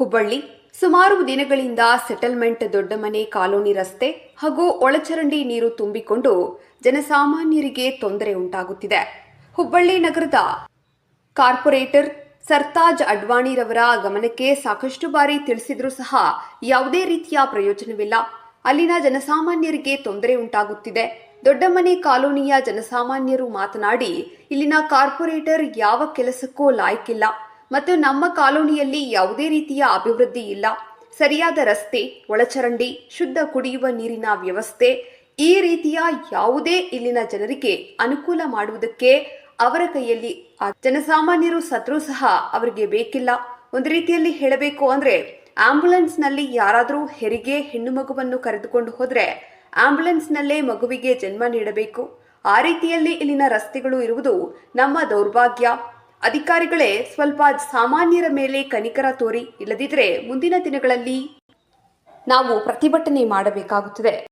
ಹುಬ್ಬಳ್ಳಿ. ಸುಮಾರು ದಿನಗಳಿಂದ ಸೆಟಲ್ಮೆಂಟ್ ದೊಡ್ಡಮನೆ ಕಾಲೋನಿ ರಸ್ತೆ ಹಾಗೂ ಒಳಚರಂಡಿ ನೀರು ತುಂಬಿಕೊಂಡು ಜನಸಾಮಾನ್ಯರಿಗೆ ತೊಂದರೆ ಉಂಟಾಗುತ್ತಿದೆ. ಹುಬ್ಬಳ್ಳಿ ನಗರದ ಕಾರ್ಪೊರೇಟರ್ ಸರ್ತಾಜ್ ಅಡ್ವಾಣಿರವರ ಗಮನಕ್ಕೆ ಸಾಕಷ್ಟು ಬಾರಿ ತಿಳಿಸಿದರೂ ಸಹ ಯಾವುದೇ ರೀತಿಯ ಪ್ರಯೋಜನವಿಲ್ಲ. ಅಲ್ಲಿನ ಜನಸಾಮಾನ್ಯರಿಗೆ ತೊಂದರೆ ಉಂಟಾಗುತ್ತಿದೆ. ದೊಡ್ಡಮನೆ ಕಾಲೋನಿಯ ಜನಸಾಮಾನ್ಯರು ಮಾತನಾಡಿ, ಇಲ್ಲಿನ ಕಾರ್ಪೊರೇಟರ್ ಯಾವ ಕೆಲಸಕ್ಕೂ ಲಾಯಕ್ಕಿಲ್ಲ ಮತ್ತು ನಮ್ಮ ಕಾಲೋನಿಯಲ್ಲಿ ಯಾವುದೇ ರೀತಿಯ ಅಭಿವೃದ್ಧಿ ಇಲ್ಲ. ಸರಿಯಾದ ರಸ್ತೆ, ಒಳಚರಂಡಿ, ಶುದ್ಧ ಕುಡಿಯುವ ನೀರಿನ ವ್ಯವಸ್ಥೆ, ಈ ರೀತಿಯ ಯಾವುದೇ ಇಲ್ಲಿನ ಜನರಿಗೆ ಅನುಕೂಲ ಮಾಡುವುದಕ್ಕೆ ಅವರ ಕೈಯಲ್ಲಿ ಜನಸಾಮಾನ್ಯರು ಸತ್ರು ಸಹ ಅವರಿಗೆ ಬೇಕಿಲ್ಲ. ಒಂದು ರೀತಿಯಲ್ಲಿ ಹೇಳಬೇಕು ಅಂದ್ರೆ ಆಂಬ್ಯುಲೆನ್ಸ್ನಲ್ಲಿ ಯಾರಾದರೂ ಹೆರಿಗೆ ಹೆಣ್ಣು ಮಗುವನ್ನು ಕರೆದುಕೊಂಡು ಹೋದ್ರೆ ಆಂಬ್ಯುಲೆನ್ಸ್ ನಲ್ಲೇ ಮಗುವಿಗೆ ಜನ್ಮ ನೀಡಬೇಕು. ಆ ರೀತಿಯಲ್ಲಿ ಇಲ್ಲಿನ ರಸ್ತೆಗಳು ಇರುವುದು ನಮ್ಮ ದೌರ್ಭಾಗ್ಯ. ಅಧಿಕಾರಿಗಳೇ ಸ್ವಲ್ಪ ಸಾಮಾನ್ಯರ ಮೇಲೆ ಕನಿಕರ ತೋರಿ ಇಲ್ಲದಿದ್ದರೆ ಮುಂದಿನ ದಿನಗಳಲ್ಲಿ ನಾವು ಪ್ರತಿಭಟನೆ ಮಾಡಬೇಕಾಗುತ್ತದೆ.